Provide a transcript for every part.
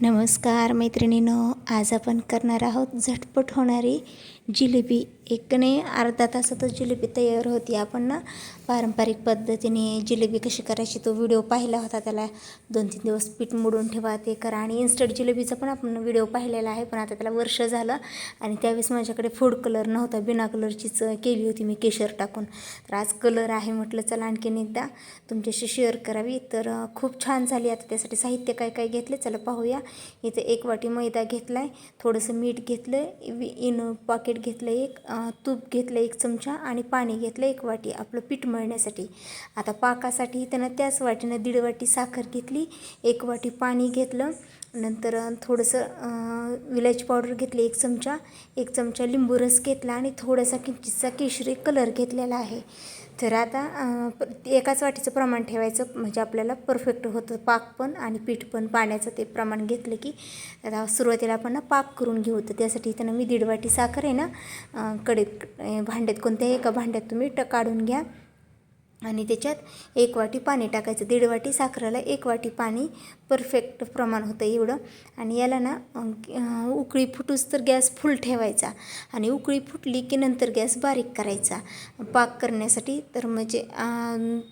नमस्कार मैत्रिणीनो आज आपण करणार आहोत झटपट होणारी जिलेबी एक नाही अर्धा तासातच जिलेबी तयार होती. आपण ना पारंपरिक पद्धतीने जिलेबी कशी करायची तो व्हिडिओ पाहिला होता. त्याला दोन तीन दिवस पीठ मोडून ठेवा ते करा. आणि इन्स्टंट जिलेबीचा पण आपण व्हिडिओ पाहिलेला आहे. पण आता त्याला वर्ष झालं आणि त्यावेळेस माझ्याकडे फूड कलर नव्हता. बिना कलरचीच केली होती मी केशर टाकून. तर आज कलर आहे म्हटलं चला आणखीन एकदा तुमच्याशी शेअर करावी. तर खूप छान झाली आता त्यासाठी साहित्य काय काय घेतले. चला पाहूया. इथे एक वाटी मैदा घेतला आहे थोडंसं मीठ घेतलं. इन पॉकेट घेतलं एक तूप घेतलं एक चमचा आणि पाणी घेतलं एक वाटी आपलं पीठ मळण्यासाठी. आता पाकासाठी त्यानं त्याच वाटीनं दीड वाटी साखर घेतली एक वाटी पाणी घेतलं नंतर थोडंसं विलायची पावडर घेतली एक चमचा एक चमचा लिंबू रस घेतला आणि थोडासा किंचितचा केशरी कलर घेतलेला आहे. तर आता एकाच वाटीचं प्रमाण ठेवायचं म्हणजे आपल्याला परफेक्ट होतं पाक पण आणि पीठ पण. पाण्याचं ते प्रमाण घेतलं की आता सुरुवातीला आपण ना पाक करून घेऊ. तर त्यासाठी इथं ना मी दीड वाटी साखर आहे ना कडे भांड्यात कोणत्याही एका भांड्यात तुम्ही ट काढून घ्या. आणि त्याच्यात एक वाटी पाणी टाकायचं. दीड वाटी साखरेला एक वाटी पाणी परफेक्ट प्रमाण होतं एवढं. आणि याला ना उकळी फुटूस तर गॅस फुल ठेवायचा. आणि उकळी फुटली की नंतर गॅस बारीक करायचा. पाक करण्यासाठी तर म्हणजे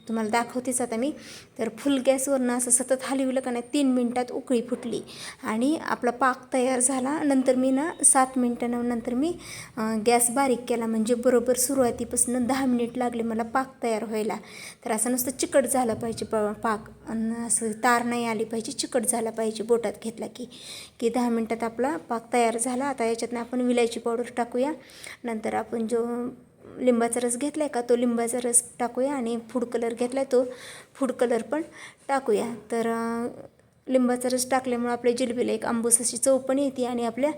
तुम्हाला दाखवतेच आता मी. तर फुल गॅसवरनं असं सतत हलविलं का नाही तीन मिनटात उकळी फुटली. आणि आपला पाक तयार झाला. नंतर मी ना सात मिनटानं नंतर मी गॅस बारीक केला. म्हणजे बरोबर सुरुवातीपासून दहा मिनिट लागले मला पाक तयार व्हायला. तर असं नुसतं चिकट झालं पाहिजे प पाक. असं तार नाही आली पाहिजे चिकट झाला पाहिजे बोटात घेतला की की दहा मिनटात आपला पाक तयार झाला. आता याच्यातनं आपण विलायची पावडर टाकूया. नंतर आपण जो लिंबाचा रस घेतला आहे का तो लिंबाचा रस टाकूया आणि फूड कलर घेतला आहे तो फूड कलर पण टाकूया. तर लिंबाचा रस टाकल्यामुळं आपल्या जिलबीला एक आंबूस अशी चव पण येते आणि आपल्या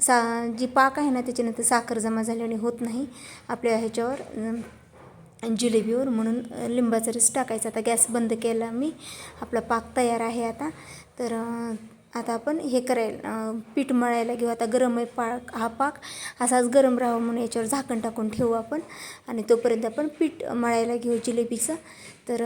सा जी पाक आहे ना त्याच्यानंतर साखर जमा झाल्याने होत नाही. आपल्या ह्याच्यावर जिलेबीवर म्हणून लिंबाचा रस टाकायचा. आता गॅस बंद केला मी. आपला पाक तयार आहे आता. तर आता आपण हे करायला पीठ मळायला घेऊ. आता गरम आहे पाक हा पाक. असाच गरम राहावा म्हणून याच्यावर झाकण टाकून ठेवू आपण. आणि तोपर्यंत आपण पीठ मळायला घेऊ जिलेबीचं. तर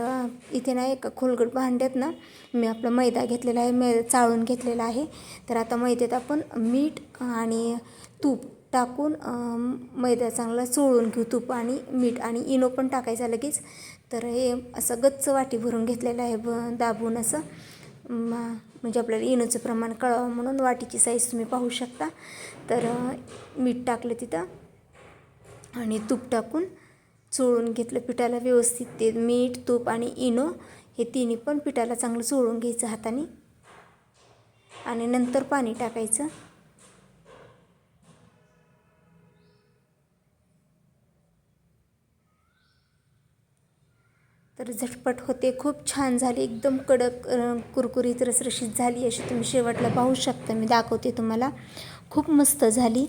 इथे ना एका खोलगट भांड्यात ना मी आपला मैदा घेतलेला आहे. मैदा चाळून घेतलेला आहे. तर आता मैद्यात आपण मीठ आणि तूप टाकून मैदा चांगला चोळून घेऊ तूप आणि मीठ आणि इनो पण टाकायचा लगेच. तर हे असं गच्च वाटी भरून घेतलेलं आहे ब दाबून असं. म्हणजे आपल्याला इनोचं प्रमाण कळावं म्हणून वाटीची साईज तुम्ही पाहू शकता. तर मीठ टाकलं तिथं आणि तूप टाकून चोळून घेतलं पिठाला व्यवस्थित ते मीठ तूप आणि इनो हे तिन्ही पण पिठाला चांगलं चोळून घ्यायचं हाताने. आणि नंतर पाणी टाकायचं. तर झटपट होते. खूप छान झाली. एकदम कडक कुरकुरीत रसरशीत झाली अशी तुम्ही शेवटला पाहू शकता. मी दाखवते तुम्हाला. खूप मस्त झाली.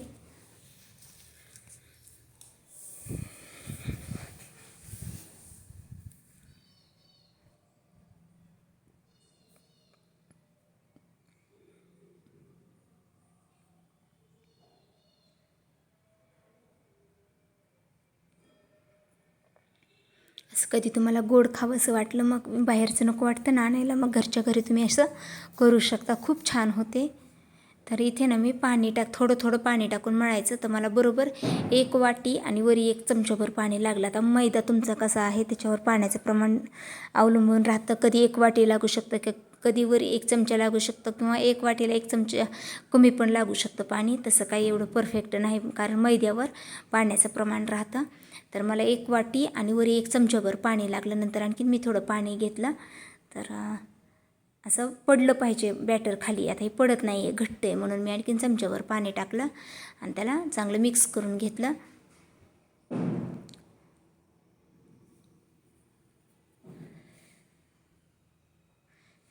कधी तुम्हाला गोड खावंसं वाटलं मग बाहेरचं नको वाटतं ना आणायला मग घरच्या घरी तुम्ही असं करू शकता. खूप छान होते. तर इथे ना मी पाणी टाक थोडं थोडं पाणी टाकून मळायचं. तर मला बरोबर एक वाटी आणि वरी एक चमच्याभर पाणी लागलं. आता मैदा तुमचा कसा आहे त्याच्यावर पाण्याचं प्रमाण अवलंबून राहतं. कधी एक वाटी लागू शकतं कधीवर कधी वरी एक चमचा लागू शकतं किंवा एक वाटीला एक चमचा कमी पण लागू शकतं पाणी. तसं काही एवढं परफेक्ट नाही कारण मैद्यावर पाण्याचं प्रमाण राहतं. तर मला एक वाटी आणि वरी एक चमच्याभर पाणी लागलं. नंतर आणखीन मी थोडं पाणी घेतलं. तर असं पडलं पाहिजे बॅटर खाली. आता हे पडत नाही आहे घट्ट आहे म्हणून मी आणखीन चमच्यावर पाणी टाकलं आणि त्याला चांगलं मिक्स करून घेतलं.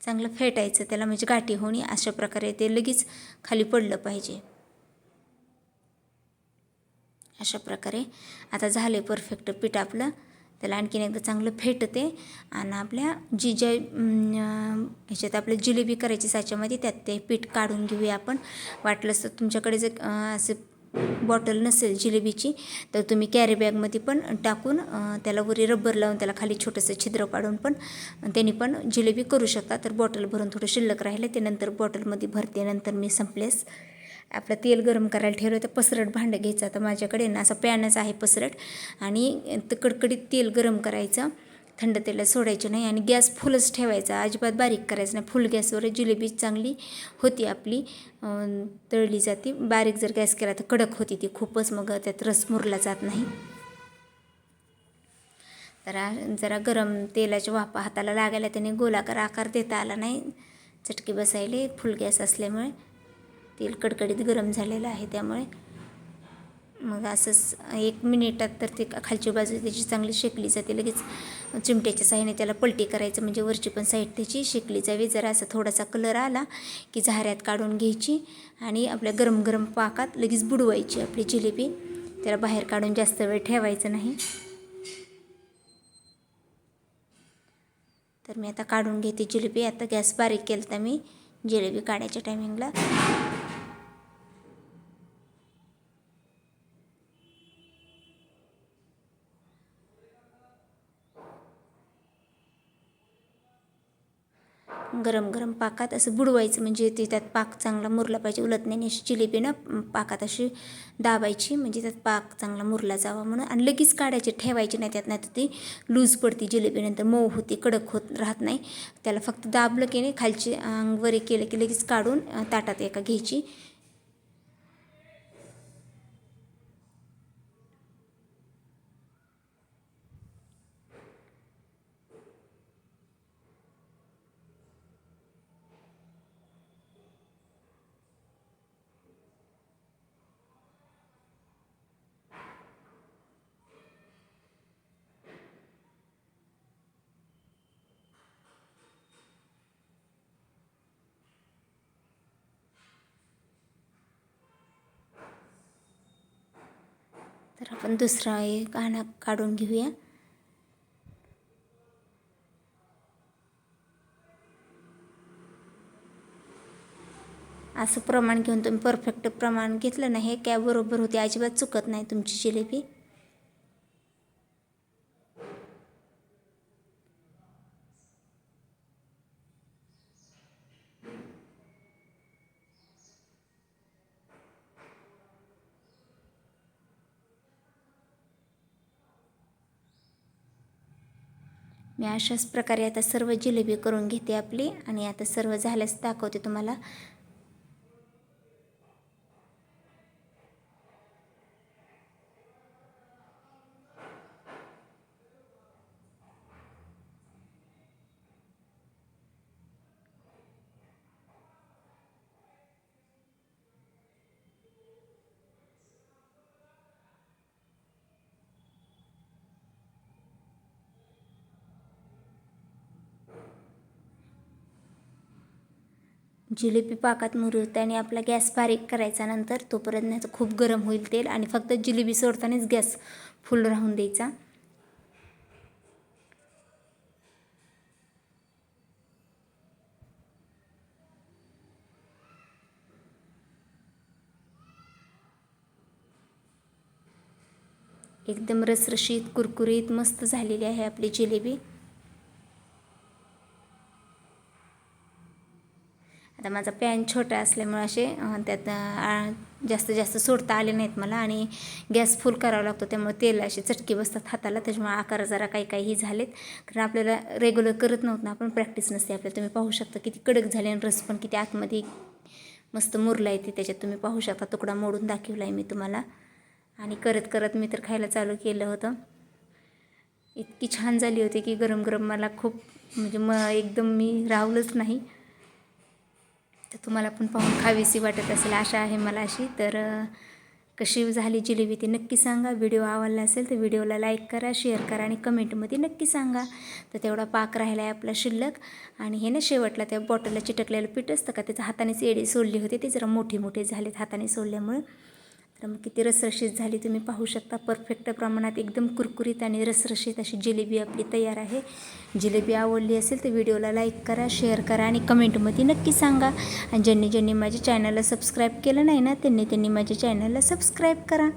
चांगलं फेटायचं त्याला म्हणजे गाठी होणी अशा प्रकारे ते लगेच खाली पडलं पाहिजे. अशा प्रकारे आता झालं आहे परफेक्ट पीठ आपलं. त्याला आणखीन एकदा चांगलं फेटते आणि आपल्या जी ज्या ह्याच्यात आपल्या जिलेबी करायची साच्यामध्ये त्यात ते पीठ काढून घेऊया आपण. वाटलंच तर तुमच्याकडे जर असं बॉटल नसेल जिलेबीची तर तुम्ही कॅरी बॅगमध्ये पण टाकून त्याला वरी रबर लावून त्याला खाली छोटंसं छिद्र पाडून पण त्यांनी पण जिलेबी करू शकता. तर बॉटल भरून थोडं शिल्लक राहिलं ते नंतर बॉटलमध्ये भरते नंतर मी संपलेस. आपलं तेल गरम करायला ठेवलं तर पसरट भांडं घ्यायचं. आता माझ्याकडे ना असं पॅनच आहे पसरट. आणि कडकडीत तेल गरम करायचं. थंड तेलात सोडायचे नाही आणि गॅस फुलच ठेवायचा. अजिबात बारीक करायचं नाही. फुल गॅसवर जिलेबी चांगली होती आपली तळली जाते. बारीक जर गॅस केला तर कडक होती ती खूपच. मग त्यात रस मुरला जात नाही. तर जरा गरम तेलाच्या वाफा हाताला लागायला त्याने गोलाकार आकार देता आला नाही. चटके बसायले. फुल गॅस असल्यामुळे तेल कडकडीत गरम झालेलं आहे त्यामुळे मग असंच एक मिनिटात तर ते खालची बाजू त्याची चांगली शेकली जाते. लगेच चिमट्याच्या साह्याने त्याला पलटी करायचं म्हणजे वरची पण साईड त्याची शेकली जावी. जरा असा थोडासा कलर आला की झाऱ्यात काढून घ्यायची आणि आपल्या गरम गरम पाकात लगेच बुडवायची आपली जिलेबी. त्याला बाहेर काढून जास्त वेळ ठेवायचं नाही. तर मी आता काढून घेते जिलेबी. आता गॅस बारीक केला तर मी जिलेबी काढायच्या टायमिंगला गरम गरम पाकात असं बुडवायचं. म्हणजे ते त्यात पाक चांगला मुरला पाहिजे. उलटण्याने अशी जिलेबी ना पाकात अशी दाबायची. म्हणजे त्यात पाक चांगला मुरला जावा म्हणून. आणि लगेच काढायची ठेवायची नाही. त्यात नाही तर ती लूज पडती जिलेबीनंतर मऊ होती कडक होत राहत नाही. त्याला फक्त दाबलं की नाही खालची अंग वरे केलं की लगेच काढून ताटात एका घ्यायची. तर आपण दुसरा एक गाणं काढून घेऊया. असं प्रमाण घेऊन तुम्ही परफेक्ट प्रमाण घेतलं ना हे काय बरोबर होते? अजिबात चुकत नाही तुमची जिलेबी. मी अशाच प्रकारे आता सर्व जिलेबी करून घेते आपली आणि आता सर्व झाल्यास दाखवते तुम्हाला. जिलेबी पाकात मुरवताना आपला गॅस बारीक करायचा नंतर तोपर्यंत नाही खूप गरम होईल तेल आणि फक्त जिलेबी सोडतानाच गॅस फुल राहून द्यायचा. एकदम रसरशीत कुरकुरीत मस्त झालेली आहे आपली जिलेबी. आता माझा पॅन छोटा असल्यामुळे असे त्यात जास्त जास्त सोडता आले नाहीत मला आणि गॅस फुल करावा लागतो. त्यामुळे तेल असे चटके बसतात हाताला त्याच्यामुळे आकार जरा काही काहीही झालेत. कारण आपल्याला रेग्युलर करत नव्हतं ना आपण प्रॅक्टिस नसते आपल्याला. तुम्ही पाहू शकता किती कडक झाले आणि रस पण किती आतमध्ये मस्त मुरला आहे ते. त्याच्यात तुम्ही पाहू शकता तुकडा मोडून दाखवला आहे मी तुम्हाला. आणि करत करत मी तर खायला चालू केलं होतं. इतकी छान झाली होती की गरम गरम मला खूप म्हणजे म एकदम मी राहूलच नाही. तर तुम्हाला पण पाहून खावीशी वाटत असेल आशा आहे मला अशी. तर कशी झाली जिलेबी ती नक्की सांगा. व्हिडिओ आवडला असेल तर व्हिडिओला लाईक करा शेअर करा आणि कमेंटमध्ये नक्की सांगा. तर तेवढा पाक राहिला आहे आपला शिल्लक. आणि हे ना शेवटला त्या बॉटलला चिटकलेलं पीठ असतं का त्याचं हातानेच एडी सोडली होती. ते जरा मोठे मोठे झालेत हाताने सोडल्यामुळे. तर मग किती रसरशीत झाली तुम्ही पाहू शकता. परफेक्ट प्रमाणात एकदम कुरकुरीत आणि रसरशीत अशी जिलेबी आपली तयार आहे. जिलेबी आवडली असेल तर व्हिडिओला लाईक करा शेअर करा आणि कमेंटमध्ये नक्की सांगा. आणि ज्यांनी ज्यांनी माझ्या चॅनलला सबस्क्राईब केलं नाही ना त्यांनी त्यांनी माझ्या चॅनलला सबस्क्राईब करा.